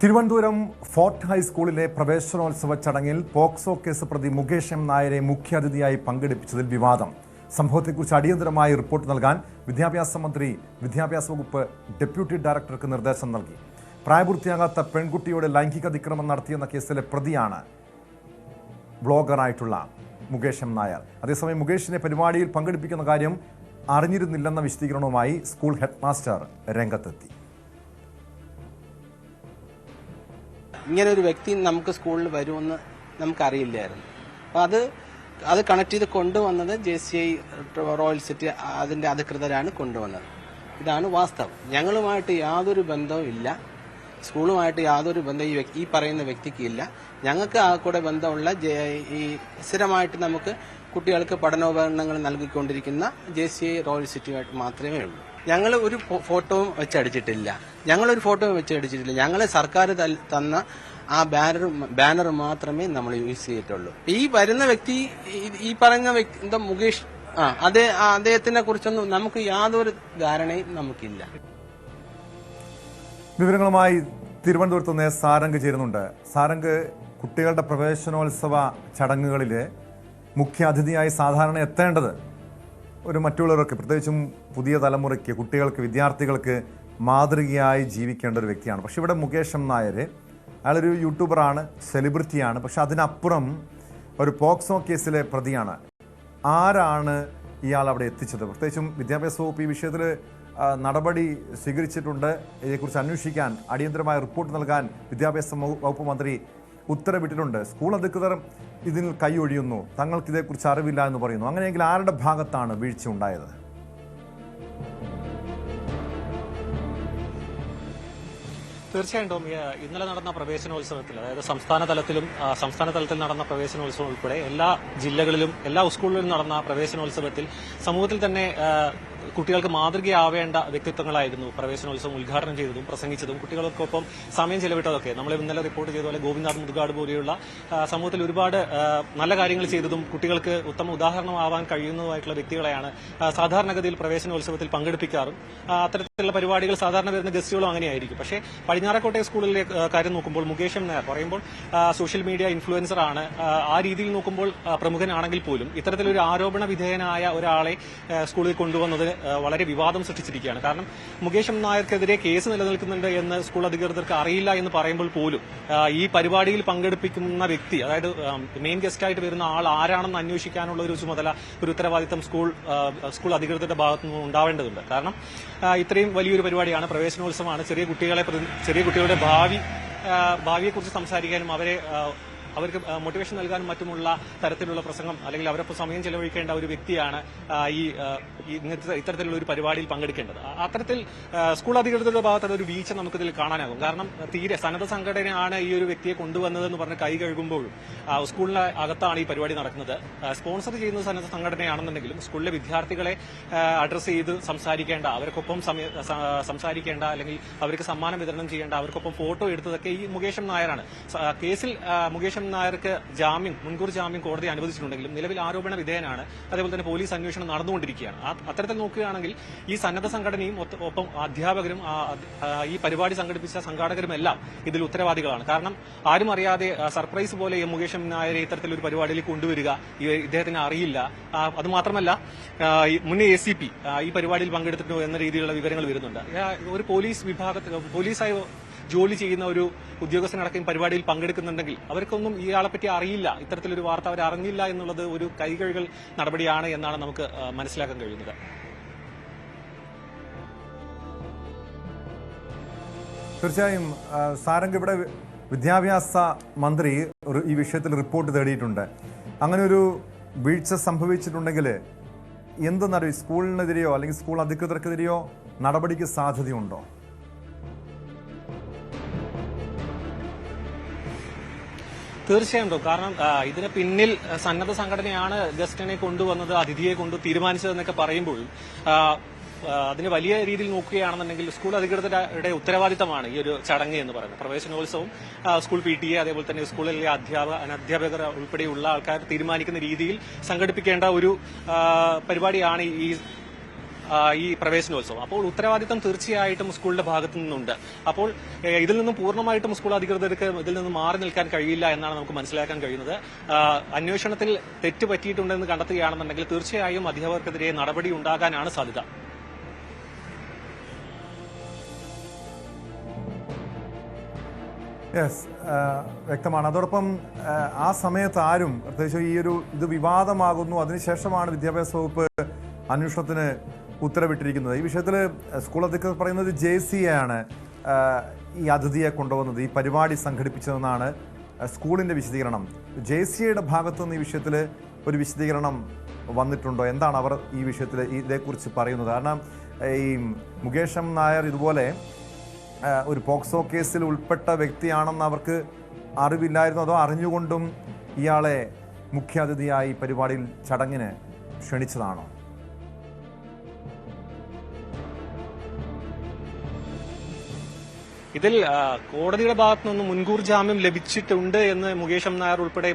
Thiruvananthapuram fort ഹൈസ്കൂളിലെ പ്രവേശനോത്സവ ചടങ്ങിൽ POCSO case പ്രതി മുകേഷ് എം നായരെ മുഖ്യാതിഥിയായി പങ്കെടുപ്പിച്ചതിൽ വിവാദം. സംഭവത്തെക്കുറിച്ച് അടിയന്തരമായി റിപ്പോർട്ട് നൽകാൻ വിദ്യാഭ്യാസ മന്ത്രി വിദ്യാഭ്യാസ വകുപ്പ് ഡെപ്യൂട്ടി ഡയറക്ടർക്ക് നിർദ്ദേശം നൽകി. പ്രായപൂർത്തിയാകാത്ത പെൺകുട്ടിയോട് ലൈംഗിക അതിക്രമം നടത്തിയെന്ന കേസിലെ പ്രതിയാണ് ബ്ലോഗറായിട്ടുള്ള മുകേഷ് എം നായർ. അതേസമയം മുകേഷിനെ പരിപാടിയിൽ പങ്കെടുപ്പിക്കുന്ന കാര്യം അറിഞ്ഞിരുന്നില്ലെന്ന വിശദീകരണവുമായി സ്കൂൾ ഹെഡ്മാസ്റ്റർ രംഗത്തെത്തി. ഇങ്ങനെ ഒരു വ്യക്തി നമുക്ക് സ്കൂളിൽ വരുമെന്ന് നമുക്കറിയില്ലായിരുന്നു. അപ്പോൾ അത് അത് കണക്ട് ചെയ്ത് കൊണ്ടുവന്നത് J C I royal city അതിന്റെ അധികൃതരാണ് കൊണ്ടുവന്നത്. ഇതാണ് വാസ്തവം. ഞങ്ങളുമായിട്ട് യാതൊരു ബന്ധവും ഇല്ല. സ്കൂളുമായിട്ട് യാതൊരു ബന്ധം ഈ വ്യക്തി- ഈ പറയുന്ന വ്യക്തിക്ക് ഇല്ല. ഞങ്ങൾക്ക് ആ കൂടെ ബന്ധമുള്ള ഈ സ്ഥിരമായിട്ട് നമുക്ക് കുട്ടികൾക്ക് പഠനോപകരണങ്ങൾ നൽകിക്കൊണ്ടിരിക്കുന്ന ജെ സി ഐ റോയൽ സിറ്റിയുമായിട്ട് മാത്രമേ ഉള്ളൂ. ഞങ്ങൾ ഒരു ഫോട്ടോയും വെച്ചടിച്ചിട്ടില്ല. ഞങ്ങളൊരു ഫോട്ടോ വെച്ചടിച്ചിട്ടില്ല. ഞങ്ങൾ സർക്കാർ തന്ന ആ ബാനർ ബാനർ മാത്രമേ നമ്മൾ യൂസ് ചെയ്തിട്ടുള്ളൂ. ഈ വരുന്ന വ്യക്തി ഈ- പറയുന്ന വ്യക്തി എന്താ മുകേഷ് ആ അതേ അദ്ദേഹത്തിനെ കുറിച്ചൊന്നും നമുക്ക് യാതൊരു ധാരണയും നമുക്കില്ല. വിവരങ്ങളുമായി തിരുവനന്തപുരത്ത് നിന്ന് സാരംഗ് ചേരുന്നുണ്ട്. സാരംഗ് കുട്ടികളുടെ പ്രവേശനോത്സവ ചടങ്ങുകളിൽ മുഖ്യ അതിഥിയായി സാധാരണ എത്തേണ്ടത് ഒരു മറ്റുള്ളവർക്ക് പ്രത്യേകിച്ചും പുതിയ തലമുറയ്ക്ക് കുട്ടികൾക്ക് വിദ്യാർത്ഥികൾക്ക് മാതൃകയായി ജീവിക്കേണ്ട ഒരു വ്യക്തിയാണ്. പക്ഷേ ഇവിടെ മുകേഷ് എം നായർ അയാളൊരു യൂട്യൂബറാണ് സെലിബ്രിറ്റിയാണ്. പക്ഷെ അതിനപ്പുറം ഒരു പോക്സോ കേസിലെ പ്രതിയാണ്. ആരാണ് ഇയാൾ അവിടെ എത്തിച്ചത്? പ്രത്യേകിച്ചും വിദ്യാഭ്യാസ വകുപ്പ് ഈ വിഷയത്തിൽ നടപടി സ്വീകരിച്ചിട്ടുണ്ട്. ഇതേക്കുറിച്ച് അന്വേഷിക്കാൻ അടിയന്തരമായ റിപ്പോർട്ട് നൽകാൻ വിദ്യാഭ്യാസ വകുപ്പ് മന്ത്രി ഉത്തരവിട്ടിട്ടുണ്ട്. സ്കൂൾ അധികൃതർ ഇതിൽ കൈയൊഴിയുന്നു തങ്ങൾക്ക് ഇതേക്കുറിച്ച് അറിവില്ല എന്ന് പറയുന്നു. അങ്ങനെയെങ്കിൽ ആരുടെ ഭാഗത്താണ് വീഴ്ച ഉണ്ടായത്? തീർച്ചയായും ടോമി ഇന്നലെ നടന്ന പ്രവേശനോത്സവത്തിൽ അതായത് സംസ്ഥാന തലത്തിലും സംസ്ഥാന തലത്തിൽ നടന്ന പ്രവേശനോത്സവം ഉൾപ്പെടെ എല്ലാ ജില്ലകളിലും എല്ലാ സ്കൂളുകളിലും നടന്ന പ്രവേശനോത്സവത്തിൽ സമൂഹത്തിൽ തന്നെ കുട്ടികൾക്ക് മാതൃകയാവേണ്ട വ്യക്തിത്വങ്ങളായിരുന്നു. പ്രവേശനോത്സവം ഉദ്ഘാടനം ചെയ്തതും പ്രസംഗിച്ചതും കുട്ടികൾക്കൊപ്പം സമയം ചെലവിട്ടതൊക്കെ. നമ്മൾ ഇന്നലെ റിപ്പോർട്ട് ചെയ്ത പോലെ ഗോവിന്ദാഥ് മുതുകാട് പോലെയുള്ള സമൂഹത്തിൽ ഒരുപാട് നല്ല കാര്യങ്ങൾ ചെയ്തതും കുട്ടികൾക്ക് ഉത്തമ ഉദാഹരണമാവാൻ കഴിയുന്നതുമായിട്ടുള്ള വ്യക്തികളെയാണ് സാധാരണഗതിയിൽ പ്രവേശനോത്സവത്തിൽ പങ്കെടുപ്പിക്കാറും. അത്തരത്തിലുള്ള പരിപാടികൾ സാധാരണ വരുന്ന ഗസ്റ്റുകളും അങ്ങനെയായിരിക്കും. പക്ഷേ പടിഞ്ഞാറക്കോട്ടെ സ്കൂളിലെ കാര്യം നോക്കുമ്പോൾ മുകേഷ് എം പറയുമ്പോൾ സോഷ്യൽ മീഡിയ ഇൻഫ്ലുവൻസർ ആണ്. ആ, രീതിയിൽ നോക്കുമ്പോൾ പ്രമുഖനാണെങ്കിൽ പോലും ഇത്തരത്തിലൊരു ആരോപണ വിധേയനായ ഒരാളെ സ്കൂളിൽ കൊണ്ടുവന്നത് വളരെ വിവാദം സൃഷ്ടിച്ചിരിക്കുകയാണ്. കാരണം മുകേഷ് നായർക്കെതിരെ കേസ് നിലനിൽക്കുന്നുണ്ട് എന്ന് സ്കൂൾ അധികൃതർക്ക് അറിയില്ല എന്ന് പറയുമ്പോൾ പോലും ഈ പരിപാടിയിൽ പങ്കെടുപ്പിക്കുന്ന വ്യക്തി അതായത് മെയിൻ ഗസ്റ്റായിട്ട് വരുന്ന ആൾ ആരാണെന്ന് അന്വേഷിക്കാനുള്ള ഒരു ചുമതല ഒരു ഉത്തരവാദിത്തം സ്കൂൾ സ്കൂൾ അധികൃതരുടെ ഭാഗത്തു നിന്ന് ഉണ്ടാവേണ്ടതുണ്ട്. കാരണം ഇത്രയും വലിയൊരു പരിപാടിയാണ് പ്രവേശനോത്സവമാണ്. ചെറിയ കുട്ടികളെ ചെറിയ കുട്ടികളുടെ ഭാവി ഭാവിയെക്കുറിച്ച് സംസാരിക്കാനും അവരെ അവർക്ക് മോട്ടിവേഷൻ നൽകാനും മറ്റുമുള്ള തരത്തിലുള്ള പ്രസംഗം അല്ലെങ്കിൽ അവരൊപ്പം സമയം ചെലവഴിക്കേണ്ട ഒരു വ്യക്തിയാണ് ഈ ഇത്തരത്തിലുള്ള ഒരു പരിപാടിയിൽ പങ്കെടുക്കേണ്ടത്. അത്തരത്തിൽ സ്കൂൾ അധികൃതരുടെ ഭാഗത്തുള്ള ഒരു വീഴ്ച നമുക്കിതിൽ കാണാനാകും. കാരണം തീരെ സന്നദ്ധ സംഘടനയാണ് ഈ ഒരു വ്യക്തിയെ കൊണ്ടുവന്നതെന്ന് പറഞ്ഞ് കൈ കഴുകുമ്പോഴും സ്കൂളിന് അകത്താണ് ഈ പരിപാടി നടക്കുന്നത്. സ്പോൺസർ ചെയ്യുന്ന സന്നദ്ധ സംഘടനയാണെന്നുണ്ടെങ്കിലും സ്കൂളിലെ വിദ്യാർത്ഥികളെ അഡ്രസ്സ് ചെയ്ത് സംസാരിക്കേണ്ട അവർക്കൊപ്പം സംസാരിക്കേണ്ട അല്ലെങ്കിൽ അവർക്ക് സമ്മാനം വിതരണം ചെയ്യേണ്ട അവർക്കൊപ്പം ഫോട്ടോ എടുത്തതൊക്കെ ഈ മുകേഷം നായരാണ്. കേസിൽ മുകേഷ് നായർക്ക് ജാമ്യം മുൻകൂർ ജാമ്യം കോടതി അനുവദിച്ചിട്ടുണ്ടെങ്കിലും നിലവിൽ ആരോപണ വിധേയനാണ്. അതേപോലെ തന്നെ പോലീസ് അന്വേഷണം നടന്നുകൊണ്ടിരിക്കുകയാണ്. അത്തരത്തിൽ നോക്കുകയാണെങ്കിൽ ഈ സന്നദ്ധ സംഘടനയും ഒപ്പം അധ്യാപകരും ഈ പരിപാടി സംഘടിപ്പിച്ച സംഘാടകരുമെല്ലാം ഇതിൽ ഉത്തരവാദികളാണ്. കാരണം ആരും അറിയാതെ സർപ്രൈസ് പോലെ മുകേഷ് നായരെ ഇത്തരത്തിലൊരു പരിപാടിയിലേക്ക് കൊണ്ടുവരിക ഇദ്ദേഹത്തിന് അറിയില്ല. അതുമാത്രമല്ല മുൻ എ സി പി ഈ പരിപാടിയിൽ പങ്കെടുത്തിട്ടുണ്ടോ എന്ന രീതിയിലുള്ള വിവരങ്ങൾ വരുന്നുണ്ട്. ഒരു പോലീസ് വിഭാഗത്തിൽ പോലീസായി ജോലി ചെയ്യുന്ന ഒരു ഉദ്യോഗസ്ഥനടക്കം പരിപാടിയിൽ പങ്കെടുക്കുന്നുണ്ടെങ്കിൽ അവർക്കൊന്നും ഇയാളെ പറ്റി അറിയില്ല. ഇത്തരത്തിലൊരു വാർത്ത അവർ അറിഞ്ഞില്ല എന്നുള്ളത് ഒരു കൈകഴുകൽ നടപടിയാണ് എന്നാണ് നമുക്ക് മനസ്സിലാക്കാൻ കഴിയുന്നത്. തീർച്ചയായും സാരംഗ് ഇവിടെ വിദ്യാഭ്യാസ മന്ത്രി ഈ വിഷയത്തിൽ റിപ്പോർട്ട് തേടിയിട്ടുണ്ട്. അങ്ങനെ ഒരു വീഴ്ച സംഭവിച്ചിട്ടുണ്ടെങ്കിൽ എന്തെന്നറിയോ സ്കൂളിനെതിരെയോ അല്ലെങ്കിൽ സ്കൂൾ അധികൃതർക്കെതിരെയോ നടപടിക്ക് സാധ്യതയുണ്ടോ? തീർച്ചയായും കാരണം ഇതിന് പിന്നിൽ സന്നദ്ധ സംഘടനയാണ് ഗസ്റ്റിനെ കൊണ്ടുവന്നത് അതിഥിയെ കൊണ്ട് തീരുമാനിച്ചതെന്നൊക്കെ ആ, അതിന് വലിയ രീതിയിൽ നോക്കുകയാണെന്നുണ്ടെങ്കിൽ സ്കൂൾ അധികൃതരുടെ ഉത്തരവാദിത്തമാണ് ഈ ഒരു ചടങ്ങ് എന്ന് പറയുന്നത്. പ്രവേശനോത്സവം സ്കൂൾ പി ടി എ അതേപോലെ തന്നെ സ്കൂളിലെ അധ്യാപക അനധ്യാപകർ ഉൾപ്പെടെയുള്ള ആൾക്കാർ തീരുമാനിക്കുന്ന രീതിയിൽ സംഘടിപ്പിക്കേണ്ട ഒരു പരിപാടിയാണ് ഈ ഈ പ്രവേശനോത്സവം. അപ്പോൾ ഉത്തരവാദിത്തം തീർച്ചയായിട്ടും സ്കൂളിന്റെ ഭാഗത്തു നിന്നുണ്ട്. അപ്പോൾ ഇതിൽ നിന്നും പൂർണമായിട്ടും സ്കൂൾ അധികൃതർക്ക് ഇതിൽ നിന്ന് മാറി നിൽക്കാൻ കഴിയില്ല എന്നാണ് നമുക്ക് മനസ്സിലാക്കാൻ കഴിയുന്നത്. അന്വേഷണത്തിൽ തെറ്റ് പറ്റിയിട്ടുണ്ടെന്ന് കണ്ടെത്തുകയാണെന്നുണ്ടെങ്കിൽ തീർച്ചയായും അധ്യാപകർക്കെതിരെ നടപടി ഉണ്ടാകാനാണ് സാധ്യത. യെസ് വ്യക്തമാണ്. അതോടൊപ്പം ആ, സമയത്ത് ആരും പ്രത്യേകിച്ച് ഈ ഒരു ഇത് വിവാദമാകുന്നു. അതിനുശേഷമാണ് വിദ്യാഭ്യാസ വകുപ്പ് അന്വേഷണത്തിന് ഉത്തരവിട്ടിരിക്കുന്നത്. ഈ വിഷയത്തിൽ സ്കൂൾ അധികൃതർ പറയുന്നത് ജെ സി ആണ് ഈ അതിഥിയെ കൊണ്ടുവന്നത് ഈ പരിപാടി സംഘടിപ്പിച്ചതെന്നാണ് സ്കൂളിന്റെ വിശദീകരണം. ജെ സി എയുടെ ഭാഗത്തു നിന്ന് ഈ വിഷയത്തിൽ ഒരു വിശദീകരണം വന്നിട്ടുണ്ടോ? എന്താണ് അവർ ഈ വിഷയത്തിൽ ഇതേക്കുറിച്ച് പറയുന്നത്? കാരണം ഈ മുകേഷ് എം നായർ ഇതുപോലെ ഒരു പോക്സോ കേസിൽ ഉൾപ്പെട്ട വ്യക്തിയാണെന്ന് അവർക്ക് അറിവില്ലായിരുന്നു. അതോ അറിഞ്ഞുകൊണ്ടും ഇയാളെ മുഖ്യാതിഥിയായി പരിപാടിയിൽ ചടങ്ങിന് ക്ഷണിച്ചതാണോ? ഇതിൽ കോടതിയുടെ ഭാഗത്തു നിന്ന് മുൻകൂർ ജാമ്യം ലഭിച്ചിട്ടുണ്ട് എന്ന് മുകേഷ് നായർ ഉൾപ്പെടെ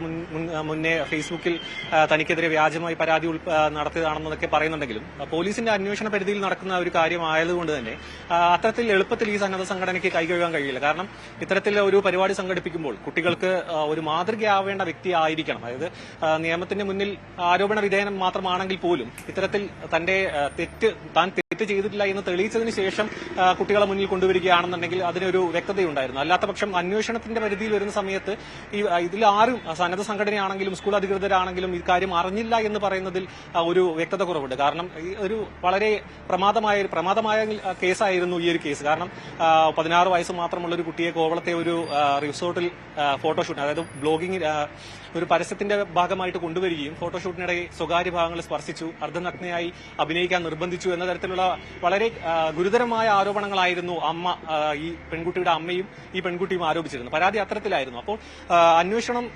മുന്നേ ഫേസ്ബുക്കിൽ തനിക്കെതിരെ വ്യാജമായി പരാതി നടത്തിയതാണെന്നൊക്കെ പറയുന്നുണ്ടെങ്കിലും പോലീസിന്റെ അന്വേഷണ പരിധിയിൽ നടക്കുന്ന ഒരു കാര്യമായതുകൊണ്ട് തന്നെ അത്തരത്തിൽ എളുപ്പത്തിൽ ഈ സന്നദ്ധ സംഘടനയ്ക്ക് കൈകഴുകാൻ കഴിയില്ല. കാരണം ഇത്തരത്തിൽ ഒരു പരിപാടി സംഘടിപ്പിക്കുമ്പോൾ കുട്ടികൾക്ക് ഒരു മാതൃകയാവേണ്ട വ്യക്തി ആയിരിക്കണം. അതായത് നിയമത്തിന്റെ മുന്നിൽ ആരോപണ വിധേയനം മാത്രമാണെങ്കിൽ പോലും ഇത്തരത്തിൽ തന്റെ തെറ്റ് താൻ തെറ്റ് ചെയ്തിട്ടില്ല എന്ന് തെളിയിച്ചതിന് ശേഷം കുട്ടികളെ മുന്നിൽ കൊണ്ടുവരികയാണെന്നുണ്ടെങ്കിൽ അതിനൊരു വ്യക്തതയുണ്ടായിരുന്നു. അല്ലാത്ത പക്ഷം അന്വേഷണത്തിന്റെ പരിധിയിൽ വരുന്ന സമയത്ത് ഈ ഇതിൽ ആരും സന്നദ്ധ സംഘടനയാണെങ്കിലും സ്കൂൾ അധികൃതരാണെങ്കിലും ഈ കാര്യം അറിഞ്ഞില്ല എന്ന് പറയുന്നതിൽ ഒരു വ്യക്തത കുറവുണ്ട്. കാരണം ഒരു വളരെ പ്രമാദമായ ഒരു പ്രമാദമായ കേസായിരുന്നു ഈ ഒരു കേസ്. കാരണം പതിനാറ് വയസ്സ് മാത്രമുള്ള ഒരു കുട്ടിയെ കോവളത്തെ ഒരു റിസോർട്ടിൽ ഫോട്ടോഷൂട്ട് അതായത് ബ്ലോഗിംഗ് ഒരു പരസ്യത്തിന്റെ ഭാഗമായിട്ട് കൊണ്ടുവരികയും ഫോട്ടോഷൂട്ടിനിടെ സ്വകാര്യ ഭാഗങ്ങൾ സ്പർശിച്ചു അർദ്ധനഗ്നയായി അഭിനയിക്കാൻ നിർബന്ധിച്ചു എന്ന തരത്തിലുള്ള വളരെ ഗുരുതരമായ ആരോപണങ്ങളായിരുന്നു അമ്മ ഈ പെൺകുട്ടിയുടെ അമ്മയും ഈ പെൺകുട്ടിയും ആരോപിച്ചിരുന്നു പരാതി അത്തരത്തിലായിരുന്നു. അപ്പോൾ അന്വേഷണം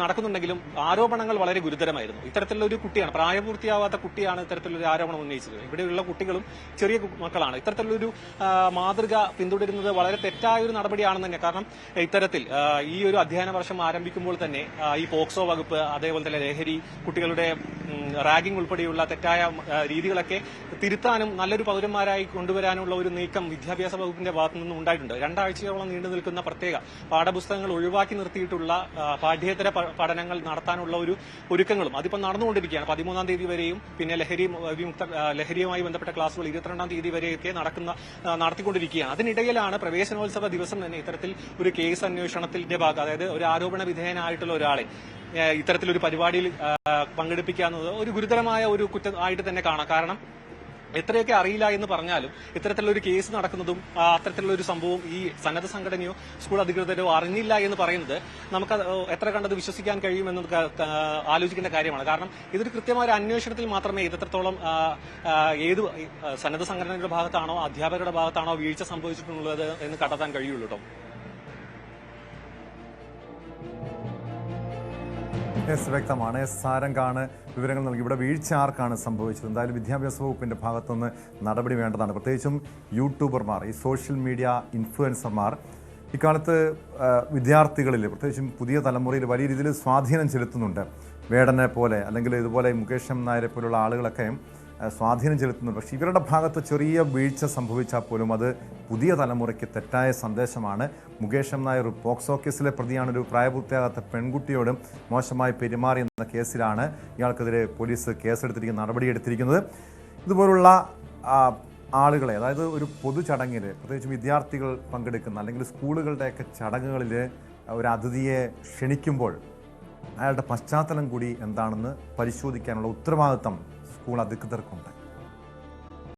നടക്കുന്നുണ്ടെങ്കിലും ആരോപണങ്ങൾ വളരെ ഗുരുതരമായിരുന്നു. ഇത്തരത്തിലുള്ള ഒരു കുട്ടിയാണ് പ്രായപൂർത്തിയാവാത്ത കുട്ടിയാണ് ഇത്തരത്തിലൊരു ആരോപണം ഉന്നയിച്ചത്. ഇവിടെയുള്ള കുട്ടികളും ചെറിയ മക്കളാണ്. ഇത്തരത്തിലൊരു മാതൃക പിന്തുടരുന്നത് വളരെ തെറ്റായ ഒരു നടപടിയാണെന്ന് തന്നെ. കാരണം ഇത്തരത്തിൽ ഈ ഒരു അധ്യയന വർഷം ആരംഭിക്കുമ്പോൾ തന്നെ ഈ പോക്സോ വകുപ്പ് അതേപോലെ തന്നെ ലഹരി കുട്ടികളുടെ റാഗിംഗ് ഉൾപ്പെടെയുള്ള തെറ്റായ രീതികളൊക്കെ തിരുത്താനും നല്ലൊരു പൗരന്മാരായി കൊണ്ടുവരാനുള്ള ഒരു നീക്കം വിദ്യാഭ്യാസ വകുപ്പിന്റെ ഭാഗത്തു നിന്നും ഉണ്ടായിട്ടുണ്ട്. രണ്ടാഴ്ചയോളം നീണ്ടു നിൽക്കുന്ന പ്രത്യേക പാഠപുസ്തകങ്ങൾ ഒഴിവാക്കി നിർത്തിയിട്ടുള്ള പാഠ്യേതര പഠനങ്ങൾ നടത്താനുള്ള ഒരു ഒരുക്കങ്ങളും അതിപ്പോൾ നടന്നുകൊണ്ടിരിക്കുകയാണ്. പതിമൂന്നാം തീയതി വരെയും പിന്നെ ലഹരി വിമുക്ത ലഹരിയുമായി ബന്ധപ്പെട്ട ക്ലാസുകൾ ഇരുപത്തിരണ്ടാം തീയതി വരെയൊക്കെ നടക്കുന്ന നടത്തിക്കൊണ്ടിരിക്കുകയാണ്. അതിനിടയിലാണ് പ്രവേശനോത്സവ ദിവസം തന്നെ ഇത്തരത്തിൽ ഒരു കേസ് അന്വേഷണത്തിന്റെ ഭാഗം അതായത് ഒരു ആരോപണ വിധേയനായിട്ടുള്ള ഒരാളെ ഇത്തരത്തിലൊരു പരിപാടിയിൽ പങ്കെടുപ്പിക്കാവുന്നത് ഒരു ഗുരുതരമായ ഒരു കുറ്റം ആയിട്ട് തന്നെ കാണാം. കാരണം എത്രയൊക്കെ അറിയില്ല എന്ന് പറഞ്ഞാലും ഇത്തരത്തിലുള്ള ഒരു കേസ് നടക്കുന്നതും അത്തരത്തിലുള്ള ഒരു സംഭവം ഈ സന്നദ്ധ സംഘടനയോ സ്കൂൾ അധികൃതരോ അറിഞ്ഞില്ല എന്ന് പറയുന്നത് നമുക്ക് എത്ര കണ്ടത് വിശ്വസിക്കാൻ കഴിയുമെന്ന് ആലോചിക്കേണ്ട കാര്യമാണ്. കാരണം ഇതൊരു കൃത്യമായ ഒരു അന്വേഷണത്തിൽ മാത്രമേ ഇത് എത്രത്തോളം ആ, ആ, ഏത് സന്നദ്ധ സംഘടനയുടെ ഭാഗത്താണോ അധ്യാപകരുടെ ഭാഗത്താണോ വീഴ്ച സംഭവിച്ചിട്ടുള്ളത് എന്ന് കണ്ടെത്താൻ കഴിയുള്ളൂ കേട്ടോ എസ് വ്യക്തമാണ്. എസ് സാരംഗാണ് വിവരങ്ങൾ നൽകി. ഇവിടെ വീഴ്ച ആർക്കാണ് സംഭവിച്ചത്. എന്തായാലും വിദ്യാഭ്യാസ വകുപ്പിന്റെ ഭാഗത്തുനിന്ന് നടപടി വേണ്ടതാണ്. പ്രത്യേകിച്ചും യൂട്യൂബർമാർ ഈ സോഷ്യൽ മീഡിയ ഇൻഫ്ലുവൻസർമാർ ഇക്കാലത്ത് വിദ്യാർത്ഥികളിൽ പ്രത്യേകിച്ചും പുതിയ തലമുറയിൽ വലിയ രീതിയിൽ സ്വാധീനം ചെലുത്തുന്നുണ്ട്. വേടനെ പോലെ അല്ലെങ്കിൽ ഇതുപോലെ മുകേഷ് നായരെ പോലുള്ള ആളുകളൊക്കെ സ്വാധീനം ചെലുത്തുന്നത് പക്ഷേ ഇവരുടെ ഭാഗത്ത് ചെറിയ വീഴ്ച സംഭവിച്ചാൽ പോലും അത് പുതിയ തലമുറയ്ക്ക് തെറ്റായ സന്ദേശമാണ്. മുകേഷ് നായർ പോക്സോ കേസിലെ പ്രതിയാണ്. ഒരു പ്രായപൂർത്തിയാകാത്ത പെൺകുട്ടിയോടും മോശമായി പെരുമാറി എന്ന കേസിലാണ് ഇയാൾക്കെതിരെ പോലീസ് കേസെടുത്തിരിക്കുന്ന നടപടിയെടുത്തിരിക്കുന്നത് ഇതുപോലുള്ള ആളുകളെ അതായത് ഒരു പൊതു ചടങ്ങിൽ പ്രത്യേകിച്ച് വിദ്യാർത്ഥികൾ പങ്കെടുക്കുന്ന അല്ലെങ്കിൽ സ്കൂളുകളുടെയൊക്കെ ചടങ്ങുകളിൽ ഒരു അതിഥിയെ ക്ഷണിക്കുമ്പോൾ അയാളുടെ പശ്ചാത്തലം കൂടി എന്താണെന്ന് പരിശോധിക്കാനുള്ള ഉത്തരവാദിത്തം സ്കൂൾ അധികൃതർക്കുണ്ട്